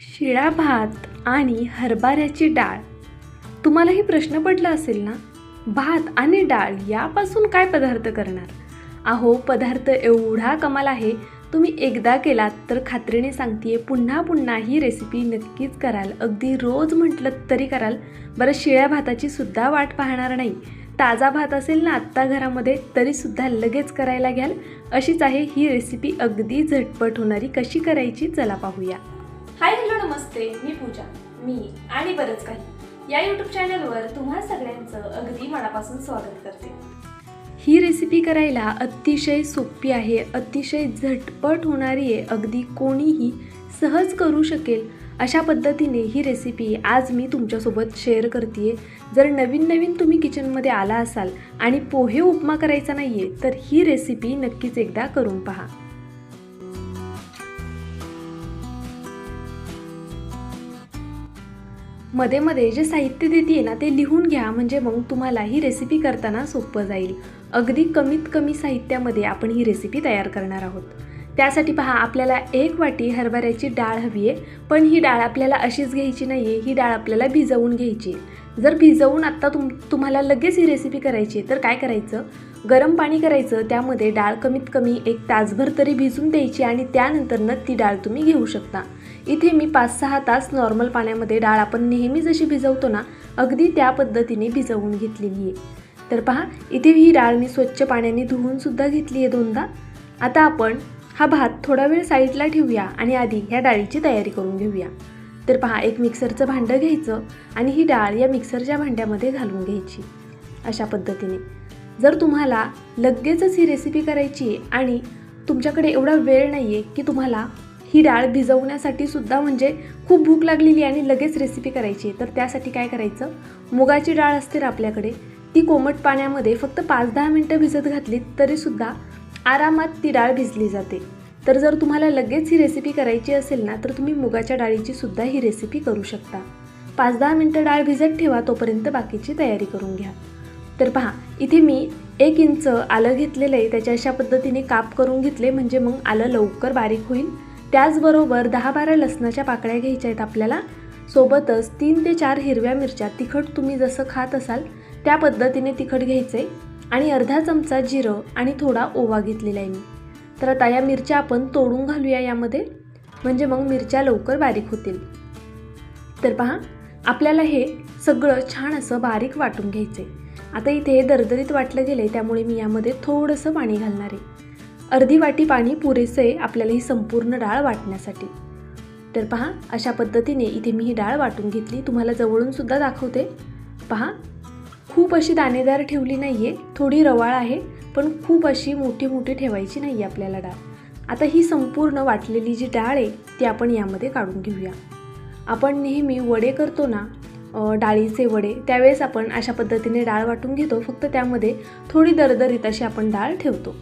शिळा भात आणि हरभऱ्याची डाळ. तुम्हालाही प्रश्न पडला असेल ना? भात आणि डाळ यापासून काय पदार्थ करणार? अहो पदार्थ एवढा कमाल आहे तुम्ही एकदा केलात तर खात्रीने सांगते पुन्हा पुन्हा ही रेसिपी नक्कीच कराल. अगदी रोज म्हटलं तरी कराल. बरं शिळ्या भाताची सुद्धा वाट पाहणार नाही. ताजा भात असेल ना आत्ता घरामध्ये तरीसुद्धा लगेच करायला घ्याल. अशीच आहे ही रेसिपी अगदी झटपट होणारी. कशी करायची? चला पाहूया. हाय हॅलो नमस्ते. मी पूजा. मी आणि बरंच काही. या यूट्यूब चॅनलवर तुम्हा सगळ्यांचं अगदी मनापासून स्वागत करते. ही रेसिपी करायला अतिशय सोपी आहे अतिशय झटपट होणारी आहे अगदी कोणीही सहज करू शकेल अशा पद्धतीने ही रेसिपी आज मी तुमच्यासोबत शेअर करते जर नवीन नवीन तुम्ही किचनमध्ये आला असाल आणि पोहे उपमा करायचा नाही आहे तर ही रेसिपी नक्कीच एकदा करून पहा. मध्ये मध्ये जे साहित्य देते ना ते लिहून घ्या. म्हणजे मग तुम्हाला ही रेसिपी करताना सोपं जाईल. अगदी कमीत कमी साहित्यामध्ये आपण ही रेसिपी तयार करणार आहोत. त्यासाठी पहा आपल्याला एक वाटी हरभऱ्याची डाळ हवी आहे. पण ही डाळ आपल्याला अशीच घ्यायची नाही आहे ही डाळ आपल्याला भिजवून घ्यायची जर भिजवून आत्ता तुम तुम्हाला लगेच ही रेसिपी करायची तर काय करायचं? गरम पाणी करायचं. त्यामध्ये डाळ कमीत कमी एक तासभर तरी भिजून द्यायची आणि त्यानंतरनं ती डाळ तुम्ही घेऊ शकता. इथे मी पाच सहा तास नॉर्मल पाण्यामध्ये डाळ आपण नेहमी जशी भिजवतो ना अगदी त्या पद्धतीने भिजवून घेतलेली आहे. तर पहा इथे ही डाळ मी स्वच्छ पाण्याने धुवूनसुद्धा घेतली आहे दोनदा. आता आपण हा भात थोडा वेळ साईडला ठेवूया आणि आधी ह्या डाळीची तयारी करून घेऊया. तर पहा एक मिक्सरचं भांडं घ्यायचं आणि ही डाळ या मिक्सरच्या भांड्यामध्ये घालून घ्यायची. अशा पद्धतीने. जर तुम्हाला लगेचच ही रेसिपी करायची आहे आणि तुमच्याकडे एवढा वेळ नाही आहे की तुम्हाला ही डाळ भिजवण्यासाठी सुद्धा म्हणजे खूप भूक लागलेली आणि लगेच रेसिपी करायची तर त्यासाठी काय करायचं? मुगाची डाळ असते ना आपल्याकडे ती कोमट पाण्यामध्ये फक्त पाच दहा मिनटं भिजत घातली तरीसुद्धा आरामात ती डाळ भिजली जाते. तर जर तुम्हाला लगेच ही रेसिपी करायची असेल ना तर तुम्ही मुगाच्या डाळीची सुद्धा ही रेसिपी करू शकता. पाच दहा मिनटं डाळ भिजत ठेवा तोपर्यंत बाकीची तयारी करून घ्या. तर पहा इथे मी एक इंच आलं घेतलेलं आहे. त्याच्या अशा पद्धतीने काप करून घेतले म्हणजे मग आलं लवकर बारीक होईल. त्याचबरोबर दहा बारा लसणाच्या पाकळ्या घ्यायच्या आहेत आपल्याला. सोबतच तीन ते चार हिरव्या मिरच्या तिखट तुम्ही जसं खात असाल त्या पद्धतीने तिखट घ्यायचं आहे आणि अर्धा चमचा जिरं आणि थोडा ओवा घेतलेला आहे मी. तर आता या मिरच्या आपण तोडून घालूया यामध्ये. म्हणजे मग मिरच्या लवकर बारीक होतील. तर पहा आपल्याला हे सगळं छान असं बारीक वाटून घ्यायचं आहे आता इथे हे दरदरीत वाटलं गेलं आहे त्यामुळे मी यामध्ये थोडंसं पाणी घालणार आहे. अर्धी वाटी पाणी पुरेसे आहे आपल्याला ही संपूर्ण डाळ वाटण्यासाठी. तर पहा अशा पद्धतीने इथे मी ही डाळ वाटून घेतली. तुम्हाला जवळून सुद्धा दाखवते. पहा खूप अशी दाणेदार ठेवली नाही आहे थोडी रवाळ आहे पण खूप अशी मोठी मोठी ठेवायची नाही आहे आपल्याला डाळ. आता ही संपूर्ण वाटलेली जी डाळ आहे ती आपण यामध्ये काढून घेऊया. आपण नेहमी वडे करतो ना डाळीचे वडे त्यावेळेस आपण अशा पद्धतीने डाळ वाटून घेतो. फक्त त्यामध्ये थोडी दरदरीत अशी आपण डाळ ठेवतो.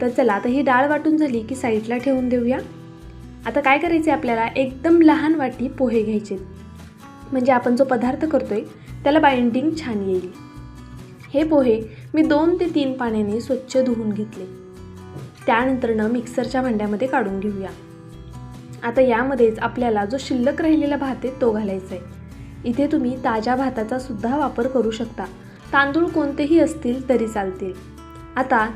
तर चला आता ही डाळ वाटून झाली की साईडला ठेवून देऊया. आता काय करायचे आपल्याला? एकदम लहान वाटी पोहे घ्यायचे. म्हणजे आपण जो पदार्थ करतोय त्याला बाइंडिंग छान येईल. हे पोहे मी दोन ते तीन पाण्याने स्वच्छ धुवून घेतले. त्यानंतरनं मिक्सरच्या भांड्यामध्ये काढून घेऊया. आता यामध्येच आपल्याला जो शिल्लक राहिलेला भात आहे तो घालायचा आहे इथे तुम्ही ताज्या भाताचा सुद्धा वापर करू शकता. तांदूळ कोणतेही असतील तरी चालतील. आता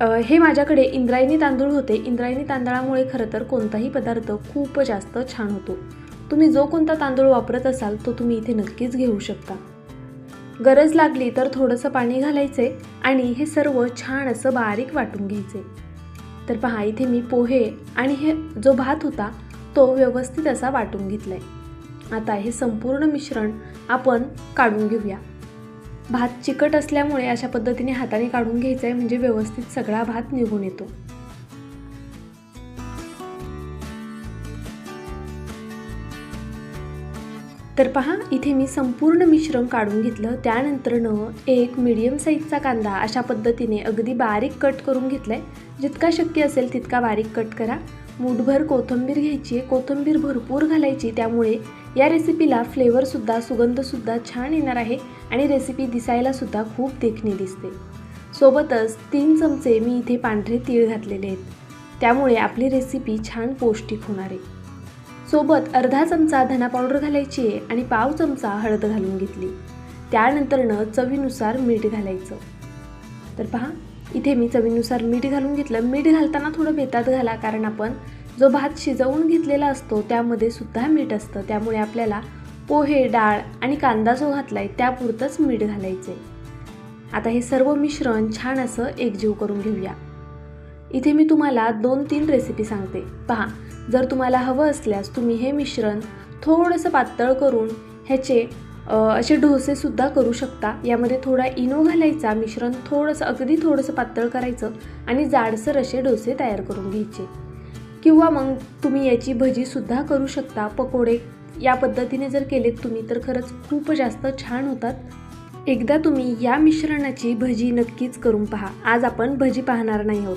हे माझ्याकडे इंद्रायणी तांदूळ होते. इंद्रायणी तांदळामुळे खरं तर कोणताही पदार्थ खूप जास्त छान होतो. तुम्ही जो कोणता तांदूळ वापरत असाल तो तुम्ही इथे नक्कीच घेऊ शकता. गरज लागली तर थोडंसं पाणी घालायचे आणि हे सर्व छान असं बारीक वाटून घ्यायचे. तर पहा इथे मी पोहे आणि हे जो भात होता तो व्यवस्थित असा वाटून घेतला आहे आता हे संपूर्ण मिश्रण आपण काढून घेऊया. भात चिकट असल्यामुळे अशा पद्धतीने हाताने काढून घ्यायचा आहे म्हणजे व्यवस्थित सगळा भात निघून येतो. तर पहा इथे मी संपूर्ण मिश्रण काढून घेतलं. त्यानंतरनं एक मीडियम साईजचा कांदा अशा पद्धतीने अगदी बारीक कट करून घेतलाय. जितका शक्य असेल तितका बारीक कट करा. मूठभर कोथिंबीर घ्यायची कोथिंबीर भरपूर घालायची. त्यामुळे या रेसिपीला फ्लेवरसुद्धा सुगंधसुद्धा छान येणार आहे आणि रेसिपी दिसायलासुद्धा खूप देखणी दिसते. सोबतच तीन चमचे मी इथे पांढरे तीळ घातलेले आहेत. त्यामुळे आपली रेसिपी छान पौष्टिक होणार आहे. सोबत अर्धा चमचा धना पावडर घालायची आहे आणि पाव चमचा हळद घालून घेतली. त्यानंतरनं चवीनुसार मीठ घालायचं. तर पहा इथे मी चवीनुसार मीठ घालून घेतलं. मीठ घालताना थोडं बेतात घाला कारण आपण जो भात शिजवून घेतलेला असतो त्यामध्ये सुद्धा मीठ असतं. त्यामुळे आपल्याला पोहे डाळ आणि कांदा जो घातला आहे त्यापुरतंच मीठ घालायचे आता हे सर्व मिश्रण छान असं एकजीव करून घेऊया. इथे मी तुम्हाला दोन तीन रेसिपी सांगते. पहा जर तुम्हाला हवं असल्यास तुम्ही हे मिश्रण थोडंसं पातळ करून ह्याचे असे डोसेसुद्धा करू शकता. यामध्ये थोडा इनो घालायचा मिश्रण थोडंसं अगदी थोडंसं पातळ करायचं आणि जाडसर असे डोसे तयार करून घ्यायचे. किंवा मग तुम्ही याची भजीसुद्धा करू शकता. पकोडे या पद्धतीने जर केलेत तुम्ही तर खरंच खूप जास्त छान होतात. एकदा तुम्ही या मिश्रणाची भजी नक्कीच करून पहा. आज आपण भजी पाहणार नाही आहोत.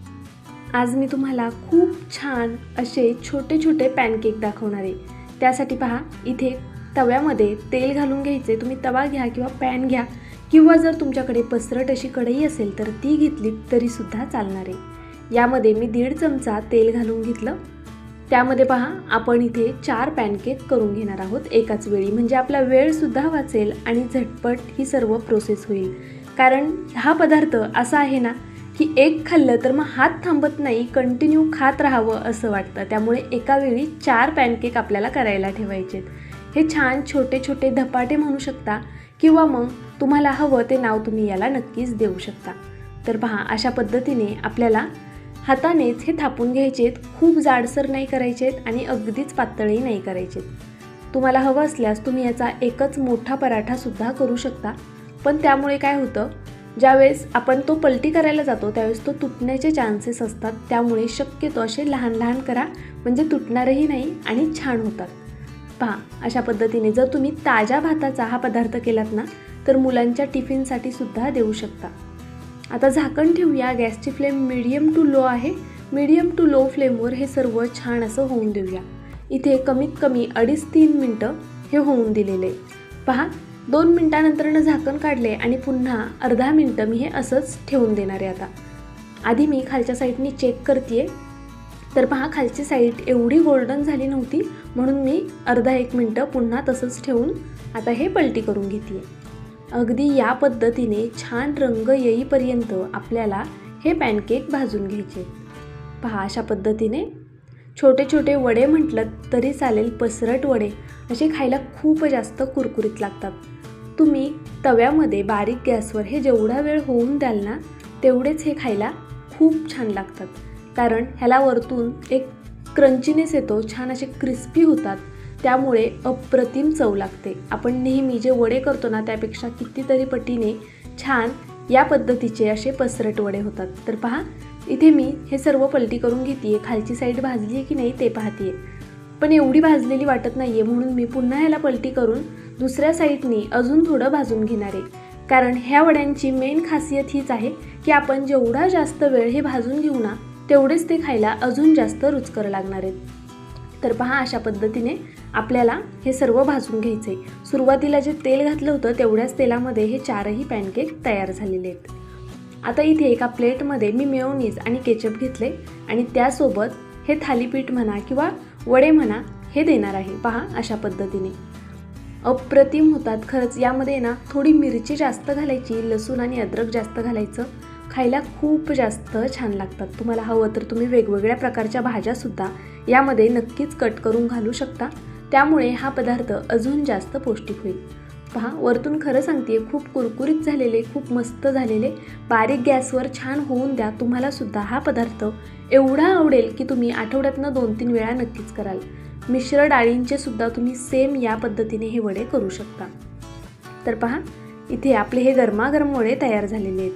आज मी तुम्हाला खूप छान असे छोटे छोटे पॅनकेक दाखवणार आहे. त्यासाठी पहा इथे तव्यामध्ये तेल घालून घ्यायचे. तुम्ही तवा घ्या किंवा पॅन घ्या किंवा जर तुमच्याकडे पसरट अशी कढई असेल तर ती घेतली तरीसुद्धा चालणार आहे. यामध्ये मी दीड चमचा तेल घालून घेतलं. त्यामध्ये पहा आपण इथे चार पॅनकेक करून घेणार आहोत एकाच वेळी. म्हणजे आपला वेळसुद्धा वाचेल आणि झटपट ही सर्व प्रोसेस होईल. कारण हा पदार्थ असा आहे ना की एक खाल्लं तर मग हात थांबत नाही कंटिन्यू खात राहावं असं वाटतं. त्यामुळे एका वेळी चार पॅनकेक आपल्याला करायला ठेवायचेत. हे छान छोटे छोटे धपाटे म्हणू शकता किंवा मग तुम्हाला हवं ते नाव तुम्ही याला नक्कीच देऊ शकता. तर पहा अशा पद्धतीने आपल्याला हातानेच हे थापून घ्यायचेत. खूप जाडसर नाही करायचेत आणि अगदीच पातळही नाही करायचेत. तुम्हाला हवं असल्यास तुम्ही याचा एकच मोठा पराठासुद्धा करू शकता. पण त्यामुळे काय होतं? ज्यावेळेस आपण तो पलटी करायला जातो त्यावेळेस तो तुटण्याचे चान्सेस असतात. त्यामुळे शक्यतो असे लहान लहान करा म्हणजे तुटणारही नाही आणि छान होतात. पहा अशा पद्धतीने जर तुम्ही ताज्या भाताचा हा पदार्थ केलात ना तर मुलांच्या टिफिनसाठी सुद्धा देऊ शकता. आता झाकण ठेवूया. गॅसची फ्लेम मिडियम टू लो आहे. मिडियम टू लो फ्लेमवर हे सर्व छान असं होऊन देऊया. इथे कमीत कमी अडीच तीन मिनटं हे होऊन दिलेले. पहा दोन मिनटानंतरनं झाकण काढले आणि पुन्हा अर्धा मिनटं मी हे असंच ठेवून देणार आहे आता. आधी मी खालच्या साईडनी चेक करते तर पहा खालची साईड एवढी गोल्डन झाली नव्हती म्हणून मी अर्धा एक मिनटं पुन्हा तसंच ठेवून आता हे पलटी करून घेते अगदी या पद्धतीने छान रंग येईपर्यंत आपल्याला हे पॅनकेक भाजून घ्यायचे. पहा अशा पद्धतीने. छोटे छोटे वडे म्हटलं तरी चालेल पसरट वडे. असे खायला खूप जास्त कुरकुरीत लागतात. तुम्ही तव्यामध्ये बारीक गॅसवर हे जेवढा वेळ होऊन द्याल ना तेवढेच हे खायला खूप छान लागतात. कारण ह्याला वरतून एक क्रंचीनेस येतो छान असे क्रिस्पी होतात. त्यामुळे अप्रतिम चव लागते. आपण नेहमी जे वडे करतो ना त्यापेक्षा कितीतरी पटीने छान या पद्धतीचे असे पसरट वडे होतात. तर पहा इथे मी हे सर्व पलटी करून घेते खालची साईड भाजली आहे की नाही ते पाहते पण एवढी भाजलेली वाटत नाही आहे म्हणून मी पुन्हा ह्याला पलटी करून दुसऱ्या साईडनी अजून थोडं भाजून घेणार आहे. कारण ह्या वड्यांची मेन खासियत हीच आहे की आपण जेवढा जास्त वेळ हे भाजून घेऊ ना तेवढेच ते खायला अजून जास्त रुचकर लागणार आहेत. तर पहा अशा पद्धतीने आपल्याला हे सर्व भाजून घ्यायचे सुरुवातीला जे तेल घातलं होतं तेवढ्याच तेलामध्ये हे चारही पॅनकेक तयार झालेले आहेत. आता इथे एका प्लेटमध्ये मी मेयोनीज आणि केचप घेतले आणि त्यासोबत हे थालीपीठ म्हणा किंवा वडे म्हणा हे देणार आहे. पहा अशा पद्धतीने. अप्रतिम होतात. खरंच यामध्ये ना थोडी मिरची जास्त घालायची लसूण आणि अद्रक जास्त घालायचं. खायला खूप जास्त छान लागतात. तुम्हाला हवं तर तुम्ही वेगवेगळ्या प्रकारच्या भाज्यासुद्धा यामध्ये नक्कीच कट करून घालू शकता. त्यामुळे हा पदार्थ अजून जास्त पौष्टिक होईल. पहा वरतून खरं सांगते खूप कुरकुरीत झालेले खूप मस्त झालेले बारीक गॅसवर छान होऊन द्या. तुम्हाला सुद्धा हा पदार्थ एवढा आवडेल की तुम्ही आठवड्यातनं दोन तीन वेळा नक्कीच कराल. मिश्र डाळींचे सुद्धा तुम्ही सेम या पद्धतीने हे वडे करू शकता. तर पहा इथे आपले हे गरमागरम वडे तयार झालेले आहेत.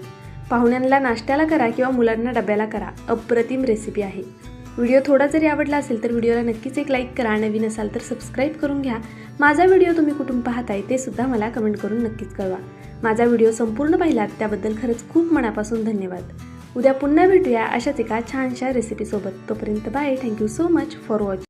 पाहुण्यांना नाश्त्याला करा किंवा मुलांना डब्याला करा अप्रतिम रेसिपी आहे. व्हिडिओ थोडा जरी आवडला असेल तर व्हिडिओला नक्कीच एक लाईक करा. नवीन असाल तर सबस्क्राईब करून घ्या. माझा व्हिडिओ तुम्ही कुठून पाहताय ते सुद्धा मला कमेंट करून नक्कीच कळवा. माझा व्हिडिओ संपूर्ण पाहिलात त्याबद्दल खरंच खूप मनापासून धन्यवाद. उद्या पुन्हा भेटूया अशाच एका छानशा रेसिपीसोबत तोपर्यंत bye thank you so much for watching